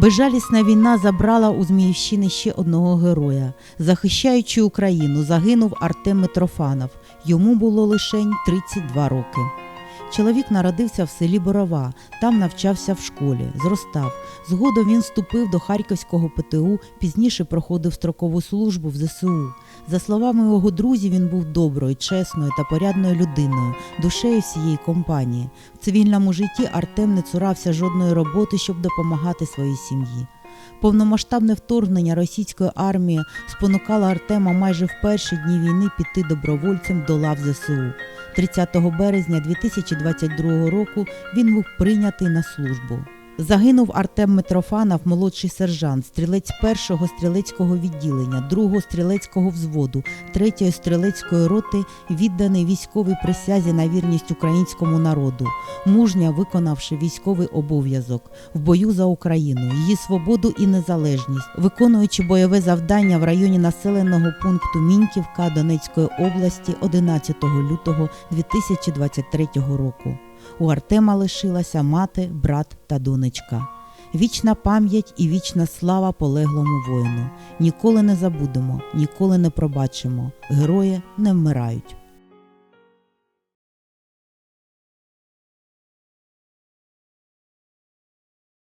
Безжалісна війна забрала у Зміївщини ще одного героя. Захищаючи Україну, загинув Артем Митрофанов. Йому було лишень 32 роки. Чоловік народився в селі Борова, там навчався в школі, зростав. Згодом він вступив до Харківського ПТУ, пізніше проходив строкову службу в ЗСУ. За словами його друзів, він був доброю, чесною та порядною людиною, душею всієї компанії. В цивільному житті Артем не цурався жодної роботи, щоб допомагати своїй сім'ї. Повномасштабне вторгнення російської армії спонукало Артема майже в перші дні війни піти добровольцем до лав ЗСУ. 30 березня 2022 року він був прийнятий на службу. Загинув Артем Митрофанов, молодший сержант, стрілець першого стрілецького відділення, другого стрілецького взводу, третьої стрілецької роти, відданий військовій присязі на вірність українському народу, мужньо виконавши військовий обов'язок. В бою за Україну, її свободу і незалежність, виконуючи бойове завдання в районі населеного пункту Міньківка Донецької області 11 лютого 2023 року. У Артема лишилася мати, брат та донечка. Вічна пам'ять і вічна слава полеглому воїну. Ніколи не забудемо, ніколи не пробачимо. Герої не вмирають.